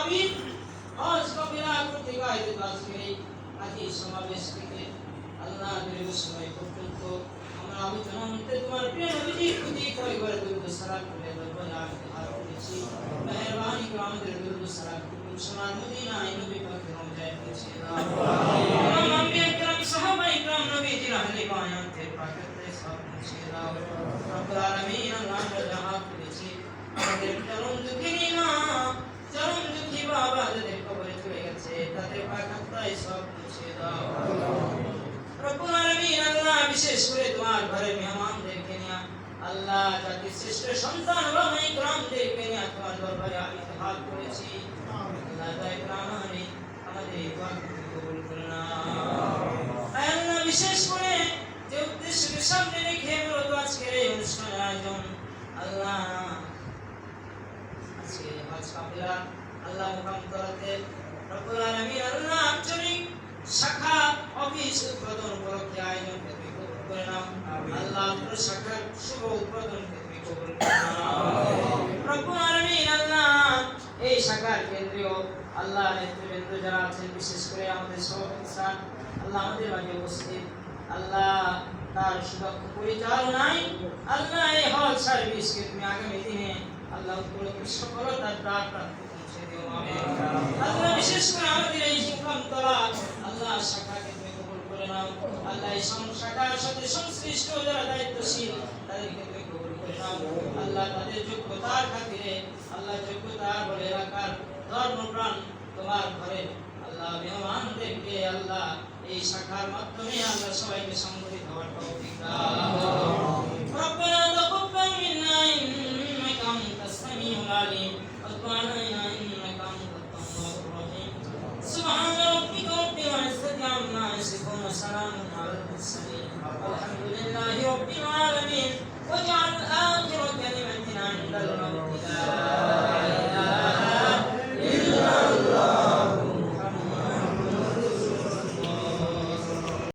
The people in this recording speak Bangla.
आमीन और इसको बिना इतिहास करें আজ এই সমাবেশ থেকে আল্লাহ মেরে সময় পর্যন্ত আমরা আলোচনা মধ্যে তোমার প্রিয় নবীজি খুদি করে করে দুর্গ সালাম করে বলব না আর করেছি মেহরবানি করে আমাদের দুর্গ সালাম করুন রব্বুল আলামিন আল্লাহ বিশেষ করে তাই প্রাণে আমাদের এই দোয়া কবুল আল্লাহ যে উদ্দেশ্যকে সামনে রেখে মূলত আজকের এই অনুষ্ঠানের আয়োজন আল্লাহ আজকে হজ কাফেলা আল্লাহ মুকাম তরফে রব্বুল আল্লাহ আঞ্চলিক শাখা অফিস উদ্বোধন উপলক্ষে আয়োজন কবুল আল্লাহ শাখার শুভ উদ্বোধন তুমি কবুল করে নাও রব্বুল আলামিন আল্লাহ এই শাখার কেন্দ্রীয় আল্লাহ নেতৃবৃন্দ যারা আছেন বিশেষ করে আমাদের সভাপতি স্যার আল্লাহ আমাদের মাঝে উপস্থিত। আল্লাহ তার সুদক্ষ পরিচালনায় আল্লাহ এই হল সার্ভিসকে তুমি আগামী দিনে আল্লাহ উপলক্ষে সফলতার দ্বার প্রাপ্তি পৌঁছে দিও আল্লাহ বিশেষ করে আমাদের এই শাখাকে তুমি কবুল করে নাও আল্লাহ এই সং- শাখার সাথে সংশ্লিষ্ট যারা দায়িত্বশীল তাদেরকে তুমি কবুল করে নাও আল্লাহ তাদের যোগ্যতার খাতিরে আল্লাহ যোগ্যতার বলে এলাকার ধর্মপ্রাণ তোমার ঘরে আল্লাহ মেহমানদেরকে আল্লাহ এই শাখার মাধ্যমে আল্লাহ সবাইকে সংগঠিত হওয়ার তৌফিক দাও ربنا تقبل منا انك انت السميع العليم وتب علينا انك انت التواب الرحيم سبحان ربك رب العزه عما يصفون وسلام على المرسلين والحمد لله رب العالمين واجعل